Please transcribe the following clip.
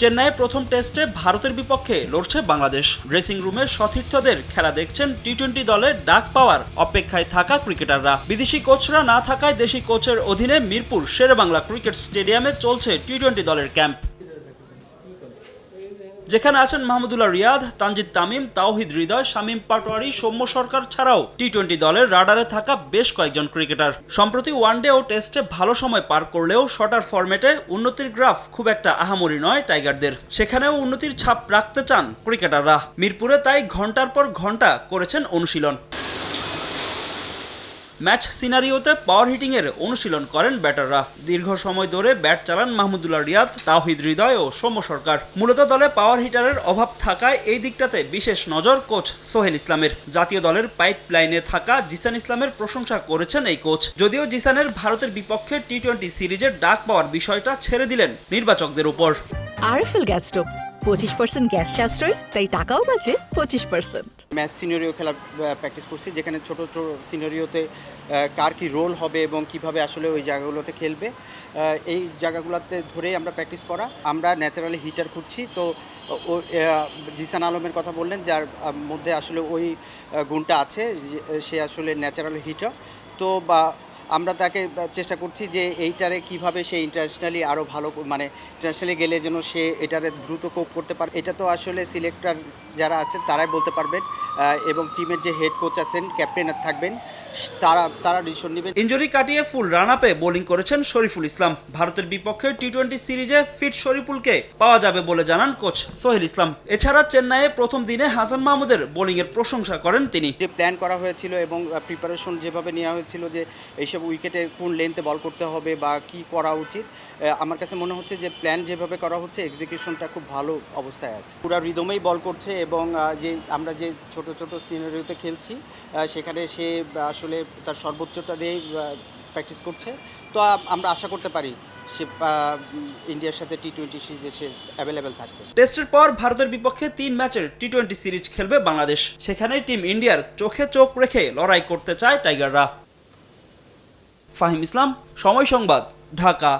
চেন্নাইয়ে প্রথম টেস্টে ভারতের বিপক্ষে লড়ছে বাংলাদেশ। ড্রেসিং রুমে সতীর্থদের খেলা দেখছেন টি টোয়েন্টি দলের ডাক পাওয়ার অপেক্ষায় থাকা ক্রিকেটাররা। বিদেশি কোচরা না থাকায় দেশি কোচের অধীনে মিরপুর শেরেবাংলা ক্রিকেট স্টেডিয়ামে চলছে টি টোয়েন্টি দলের ক্যাম্প। যেখানে আছেন মাহমুদুল্লাহ রিয়াদ, তানজিদ তামিম, তাওহিদ হৃদয়, শামীম পাটোয়ারি, সৌম্য সরকার ছাড়াও টি টোয়েন্টি দলের রাডারে থাকা বেশ কয়েকজন ক্রিকেটার। সম্প্রতি ওয়ানডে ও টেস্টে ভালো সময় পার করলেও শটার ফরম্যাটে উন্নতির গ্রাফ খুব একটা আহামরি নয় টাইগারদের। সেখানেও উন্নতির ছাপ রাখতে চান ক্রিকেটাররা। মিরপুরে তাই ঘণ্টার পর ঘণ্টা করেছেন অনুশীলন। ম্যাচ সিনারিওতে পাওয়ার হিটিং এর অনুশীলন করেন ব্যাটাররা। দীর্ঘ সময় ধরে ব্যাট চালান মাহমুদুল্লাহ রিয়াদ, তাওহিদ হৃদয় ও সৌম্য সরকার। মূলত দলে পাওয়ার হিটারের অভাব থাকায় এই দিকটাতে বিশেষ নজর কোচ সোহেল ইসলামের। জাতীয় দলের পাইপ লাইনে থাকা জিসান ইসলামের প্রশংসা করেছেন এই কোচ যদিও জিসানের ভারতের বিপক্ষে টি টোয়েন্টি সিরিজের ডাক পাওয়ার বিষয়টা ছেড়ে দিলেন নির্বাচকদের উপর। আরএফএল গ্যাস স্টোভ পঁচিশ পার্সেন্ট গ্যাস সাশ্রয়, তাই টাকাও বাঁচে পঁচিশ পার্সেন্ট ম্যাচ সিনারিও খেলা প্র্যাকটিস করছি, যেখানে ছোট ছোট সিনারিওতে কার কি রোল হবে এবং কীভাবে আসলে ওই জায়গাগুলোতে খেলবে এই জায়গাগুলোতে ধরেই আমরা প্র্যাকটিস করা। আমরা ন্যাচারালি হিটার খুঁজছি, তো জিসান আলমের কথা বললেন, যার মধ্যে আসলে ওই গুণটা আছে সে আসলে ন্যাচারাল হিটার তো বা আমরা তাকে চেষ্টা করছি যে এইটারে কীভাবে সে ইন্টারন্যাশনালি আরও ভালো মানে ইন্টারন্যাশনালি গেলে যেন সে এটারে দ্রুত কোপ করতে পারে। এটা তো আসলে সিলেক্টর যারা আছেন তারাই বলতে পারবেন এবং টিমের যে হেড কোচ আছেন ক্যাপ্টেন থাকবেন। তারা তারা ডিসিশন নেবেন ইঞ্জুরি কাটিয়ে ফুল রান আপে বোলিং করেছেন শরীফুল ইসলাম। ভারতের বিপক্ষে টি টোয়েন্টি সিরিজে ফিট শরীফুলকে পাওয়া যাবে বলে জানান কোচ সোহেল ইসলাম। এছাড়া চেন্নাইয়ে প্রথম দিনে হাসান মাহমুদের বোলিংয়ের প্রশংসা করেন তিনি। যে প্ল্যান করা হয়েছিল এবং প্রিপারেশন যেভাবে নেওয়া হয়েছিল যে এইসব উইকেটে কোন লেন্থে বল করতে হবে বা কি করা উচিত আমার কাছে মনে হচ্ছে যে প্ল্যান যেভাবে করা হচ্ছে এক্সিকিউশনটা খুব ভালো অবস্থায় আছে। পুরো রিদমেই বল করছে এবং যে আমরা যে ছোট ছোট সিনারিওতে খেলছি সেখানে সে আসলে তার সর্বোচ্চটা দিয়েই প্র্যাকটিস করছে। তো আমরা আশা করতে পারি সে ইন্ডিয়ার সাথে টি টোয়েন্টি সিরিজে সে অ্যাভেলেবেল থাকবে। টেস্টের পর ভারতের বিপক্ষে তিন ম্যাচের টি টোয়েন্টি সিরিজ খেলবে বাংলাদেশ। সেখানে টিম ইন্ডিয়ার চোখে চোখ রেখে লড়াই করতে চায় টাইগাররা। ফাহিম ইসলাম, সময় সংবাদ, ঢাকা।